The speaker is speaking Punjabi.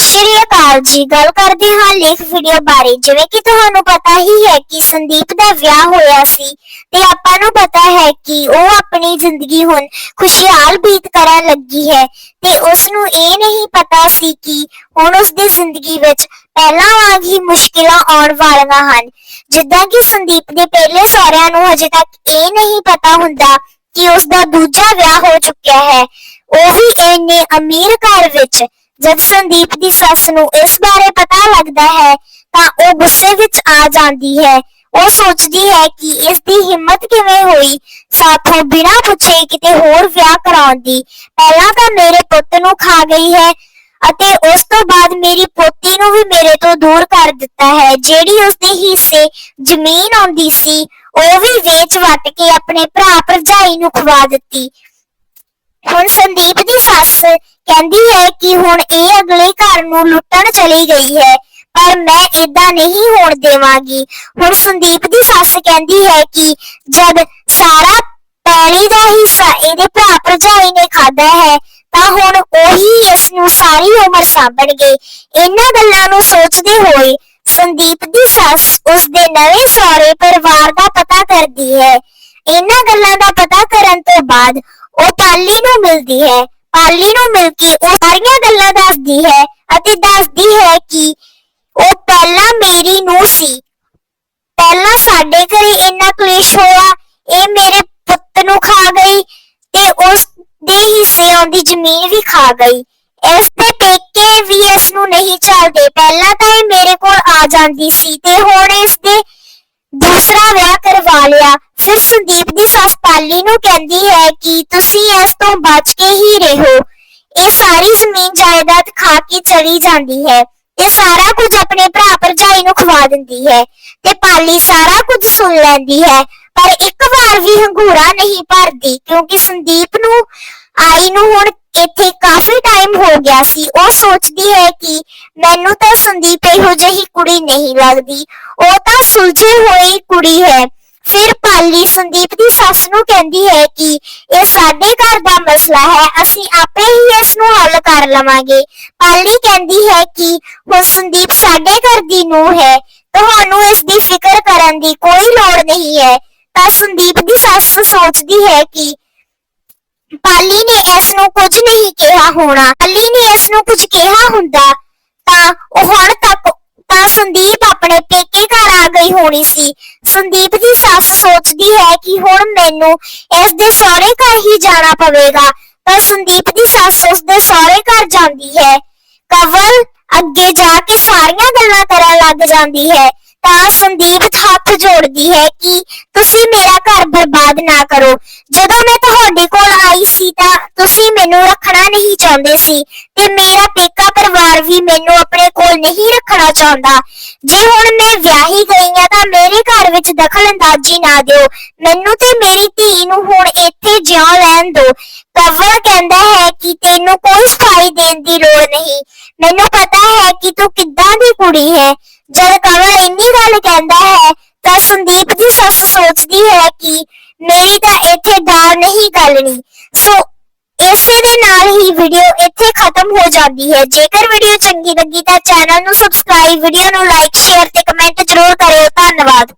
ਸ਼੍ਰੀ ਅਕਾਲ ਜੀ, ਗੱਲ ਕਰਦੇ ਹਾਂ ਲੇਖ ਵੀਡੀਓ ਬਾਰੇ। ਜਿਵੇਂ ਕਿ ਤੁਹਾਨੂੰ ਪਤਾ ਹੀ ਹੈ ਕਿ ਸੰਦੀਪ ਦਾ ਵਿਆਹ ਹੋਇਆ ਸੀ ਤੇ ਆਪਾਂ ਨੂੰ ਪਤਾ ਹੈ ਕਿ ਉਹ ਆਪਣੀ ਜ਼ਿੰਦਗੀ ਹੁਣ ਖੁਸ਼ਹਾਲ ਬੀਤ ਕਰਨ ਲੱਗੀ ਹੈ ਤੇ ਉਸ ਨੂੰ ਇਹ ਨਹੀਂ ਪਤਾ ਸੀ ਕਿ ਹੁਣ ਉਸ ਦੀ ਜ਼ਿੰਦਗੀ ਵਿੱਚ ਪਹਿਲਾਂ ਵਾਂਗ ਹੀ ਮੁਸ਼ਕਿਲਾਂ ਆਉਣ ਵਾਲੀਆਂ ਹਨ। ਜਿੱਦਾਂ ਕਿ ਸੰਦੀਪ ਦੇ ਪਹਿਲੇ ਸਹੁਰਿਆਂ ਨੂੰ ਹਜੇ ਤੱਕ ਇਹ ਨਹੀਂ ਪਤਾ ਹੁੰਦਾ ਕਿ ਉਸ ਦਾ ਦੂਜਾ ਵਿਆਹ ਹੋ ਚੁੱਕਿਆ ਹੈ। ਉਹ ਵੀ ਇੰਨੇ ਅਮੀਰ ਘਰ ਵਿੱਚ ਜਦ ਸੰਦੀਪ ਦੀ ਸੱਸ ਨੂੰ ਇਸ ਬਾਰੇ ਪਤਾ ਲੱਗਦਾ ਹੈ, ਤਾਂ ਉਹ ਗੁੱਸੇ ਵਿੱਚ ਆ ਜਾਂਦੀ ਹੈ। ਉਹ ਸੋਚਦੀ ਹੈ ਕਿ ਇਸ ਦੀ ਹਿੰਮਤ ਕਿਵੇਂ ਹੋਈ? ਸਾਥੋਂ ਬਿਨਾਂ ਪੁੱਛੇ ਕਿਤੇ ਹੋਰ ਵਿਆਹ ਕਰਾਉਣ ਦੀ। ਪਹਿਲਾਂ ਤਾਂ ਮੇਰੇ ਪੁੱਤ ਨੂੰ ਖਾ ਗਈ ਹੈ ਅਤੇ ਉਸ ਤੋਂ ਬਾਅਦ ਮੇਰੀ ਪੋਤੀ ਨੂੰ ਵੀ ਮੇਰੇ ਤੋਂ ਦੂਰ ਕਰ ਦਿੱਤਾ ਹੈ। ਜਿਹੜੀ ਉਸ ਦੇ ਹਿੱਸੇ ਜ਼ਮੀਨ ਆਉਂਦੀ ਸੀ, ਉਹ ਵੀ ਵੇਚ ਵਟ ਕੇ ਆਪਣੇ ਭਰਾ ਭਰਜਾਈ ਨੂੰ ਖਵਾ ਦਿੱਤੀ। ਹੁਣ ਸੰਦੀਪ ਦੀ ਸੱਸ ਕਹਿੰਦੀ ਹੈ ਕਿ ਹੁਣ ਇਹ ਅਗਲੇ ਘਰ ਨੂੰ ਲੁੱਟਣ ਚਲੀ ਗਈ ਹੈ, ਪਰ ਮੈਂ ਇਦਾਂ ਨਹੀਂ ਹੋਣ ਦੇਵਾਂਗੀ। ਹੁਣ ਸੰਦੀਪ ਦੀ ਸੱਸ ਕਹਿੰਦੀ ਹੈ ਕਿ ਜਦ ਸਾਰਾ ਪੈਲੀ ਦਾ ਹਿੱਸਾ ਇਹਦੇ ਭਰਾ ਭਰਜਾਈ ਨੇ ਖਾਦਾ ਹੈ, ਤਾਂ ਹੁਣ ਉਹੀ ਇਸ ਨੂੰ ਸਾਰੀ ਉਮਰ ਸਾਂਭਣਗੇ। ਇਹਨਾਂ ਗੱਲਾਂ ਨੂੰ ਸੋਚਦੇ ਹੋਏ ਸੰਦੀਪ ਦੀ ਸੱਸ ਉਸ ਦੇ ਨਵੇਂ ਸਹੁਰੇ ਪਰਿਵਾਰ ਦਾ ਪਤਾ ਕਰਦੀ ਹੈ। ਇਹਨਾਂ ਗੱਲਾਂ ਦਾ ਪਤਾ ਕਰਨ ਤੋਂ ਬਾਅਦ ਉਹ ਪਾਲੀ ਨੂੰ ਮਿਲਦੀ ਹੈ। ਪਾਲੀ ਨੂੰ ਮਿਲ ਕੇ ਉਹ ਸਾਰੀਆਂ ਗੱਲਾਂ ਦੱਸਦੀ ਹੈ ਅਤੇ ਦੱਸਦੀ ਹੈ ਕਿ ਉਹ ਪਹਿਲਾਂ ਮੇਰੀ ਨੂੰ ਸੀ। ਪਹਿਲਾਂ ਸਾਡੇ ਘਰੇ ਇੰਨਾ ਕਲੇਸ਼ ਹੋਇਆ, ਇਹ ਮੇਰੇ ਪੁੱਤ ਨੂੰ ਖਾ ਗਈ ਤੇ ਉਸ ਦੇ ਹਿੱਸੇ ਆਉਂਦੀ ਜ਼ਮੀਨ ਵੀ ਖਾ ਗਈ। ਇਸ ਦੇ ਪੇਕੇ ਵੀ ਇਸ ਨੂੰ ਨਹੀਂ ਚੱਲਦੇ ਪਹਿਲਾਂ ਤਾਂ ਇਹ ਮੇਰੇ ਕੋਲ ਆ ਜਾਂਦੀ ਸੀ ਤੇ ਹੁਣ ਇਸ ਦੇ ਦੂਸਰਾ ਵਿਆਹ ਕਰਵਾ ਲਿਆ। ਫਿਰ ਸੰਦੀਪ ਦੀ ਸੱਸ ਪਾਲੀ ਨੂੰ ਕਹਿੰਦੀ ਹੈ ਕਿ ਤੁਸੀਂ ਇਸ ਤੋਂ ਬਚ ਕੇ ਹੀ ਰਹੋ। ਇਹ ਸਾਰੀ ਜ਼ਮੀਨ ਜਾਇਦਾਦ ਖਾ ਕੇ ਚਲੀ ਜਾਂਦੀ ਹੈ ਤੇ ਸਾਰਾ ਕੁਝ ਆਪਣੇ ਭਰਾ ਭਰਜਾਈ ਨੂੰ ਖਵਾ ਦਿੰਦੀ ਹੈ ਤੇ ਪਾਲੀ ਸਾਰਾ ਕੁਝ ਸੁਣ ਲੈਂਦੀ ਹੈ, ਪਰ ਇੱਕ ਵਾਰ ਵੀ ਹੰਗੂਰਾ ਨਹੀਂ ਭਰਦੀ ਕਿਉਂਕਿ ਸੰਦੀਪ ਨੂੰ, ਆਈ ਨੂੰ ਹੁਣ ਇੱਥੇ ਕਾਫੀ ਟਾਈਮ ਹੋ ਗਿਆ ਸੀ। ਉਹ ਸੋਚਦੀ ਹੈ ਕਿ ਮੈਨੂੰ ਤਾਂ ਸੰਦੀਪ ਇਹੋ ਜਿਹੀ ਕੁੜੀ ਨਹੀਂ ਲੱਗਦੀ। ਉਹ ਤਾਂ ਸੁਲਝੀ ਹੋਈ ਕੁੜੀ ਹੈ। ਫਿਰ ਪਾਲੀ ਸੰਦੀਪ ਦੀ ਸੱਸ ਨੂੰ ਕਹਿੰਦੀ ਹੈ ਕਿ ਇਹ ਸਾਡੇ ਘਰ ਦਾ ਮਸਲਾ ਹੈ, ਅਸੀਂ ਆਪੇ ਹੀ ਇਸ ਨੂੰ ਹੱਲ ਕਰ ਲਵਾਂਗੇ। ਪਾਲੀ ਕਹਿੰਦੀ ਹੈ ਕਿ ਹੁਣ ਸੰਦੀਪ ਸਾਡੇ ਘਰ ਦੀ ਨੂੰਹ ਹੈ, ਤੁਹਾਨੂੰ ਇਸ ਦੀ ਫਿਕਰ ਕਰਨ ਦੀ ਕੋਈ ਲੋੜ ਨਹੀਂ ਹੈ। ਤਾਂ ਸੰਦੀਪ ਦੀ ਸੱਸ ਸੋਚਦੀ ਹੈ ਕਿ ਪਾਲੀ ਨੇ ਇਸ ਨੂੰ ਕੁਝ ਨਹੀਂ ਕਿਹਾ ਹੋਣਾ। ਪਾਲੀ ਨੇ ਇਸ ਨੂੰ ਕੁਝ ਕਿਹਾ ਹੁੰਦਾ ਤਾਂ ਉਹ ਹੁਣ ਤੱਕ ਤਾਂ ਸੰਦੀਪ ਆਪਣੇ ਪੇਕੇ ਘਰ ਆ ਗਈ ਹੋਣੀ ਸੀ। ਸੰਦੀਪ ਦੀ ਸੱਸ ਸੋਚਦੀ ਹੈ ਕਿ ਹੁਣ ਮੈਨੂੰ ਇਸ ਦੇ ਸਹੁਰੇ ਘਰ ਹੀ ਜਾਣਾ ਪਵੇਗਾ। ਤਾਂ ਸੰਦੀਪ ਦੀ ਸੱਸ ਉਸ ਦੇ ਸਹੁਰੇ ਘਰ ਜਾਂਦੀ ਹੈ। ਕਵਲ ਅੱਗੇ ਜਾ ਕੇ ਸਾਰੀਆਂ ਗੱਲਾਂ ਕਰਨ ਲੱਗ ਜਾਂਦੀ ਹੈ। ਤਾਂ ਸੰਦੀਪ ਹੱਥ ਜੋੜਦੀ ਹੈ ਕਿ ਤੁਸੀਂ ਮੇਰਾ ਘਰ ਬਰਬਾਦ ਨਾ ਕਰੋ। ਜਦੋਂ ਮੈਂ ਤੁਹਾਡੇ ਕੋਲ ਆਈ ਸੀ ਤਾਂ ਤੁਸੀਂ ਮੈਨੂੰ ਰੱਖਣਾ ਨਹੀਂ ਚਾਹੁੰਦੇ ਸੀ ਤੇ ਮੇਰਾ ਪੇਕਾ ਪਰਿਵਾਰ ਵੀ ਮੈਨੂੰ ਆਪਣੇ ਨਹੀਂ ਰੱਖਣਾ ਚਾਹੁੰਦਾ। ਜੇ ਹੁਣ ਮੈਂ ਵਿਆਹੀ ਗਈ ਹਾਂ ਤਾਂ ਮੇਰੇ ਘਰ ਵਿੱਚ ਦਖਲਅੰਦਾਜ਼ੀ ਨਾ ਦਿਓ। ਮੈਨੂੰ ਤੇ ਮੇਰੀ ਧੀ ਨੂੰ ਹੁਣ ਇੱਥੇ ਜਿਉਂ ਰਹਿਣ ਦਿਓ ਕਵਲ ਕਹਿੰਦਾ ਹੈ ਕਿ ਤੈਨੂੰ ਕੋਈ ਸਫ਼ਾਈ ਦੇਣ ਦੀ ਲੋੜ ਨਹੀਂ। ਮੈਨੂੰ ਪਤਾ ਹੈ ਕਿ ਤੂੰ ਕਿੱਦਾਂ ਦੀ ਕੁੜੀ ਹੈ। ਜਦ ਕਵਲ ਇੰਨੀ ਗੱਲ ਕਹਿੰਦਾ ਹੈ, ਤਾਂ ਸੰਦੀਪ ਦੀ ਸੱਸ ਸੋਚਦੀ ਹੈ ਕਿ ਮੇਰੀ ਤਾਂ ਇੱਥੇ ਦਾਲ ਨਹੀਂ ਗਲਣੀ। ਸੋ ਇਸੇ ਦੇ ਨਾਲ ਹੀ ਵੀਡੀਓ ਇੱਥੇ ਖਤਮ ਹੋ ਜਾਂਦੀ ਹੈ। ਜੇਕਰ ਵੀਡੀਓ ਚੰਗੀ ਲੱਗੀ ਤਾਂ ਚੈਨਲ ਨੂੰ ਸਬਸਕ੍ਰਾਈਬ ਵੀਡੀਓ ਨੂੰ ਲਾਈਕ ਸ਼ੇਅਰ ਤੇ ਕਮੈਂਟ ਜ਼ਰੂਰ ਕਰਿਓ। ਧੰਨਵਾਦ।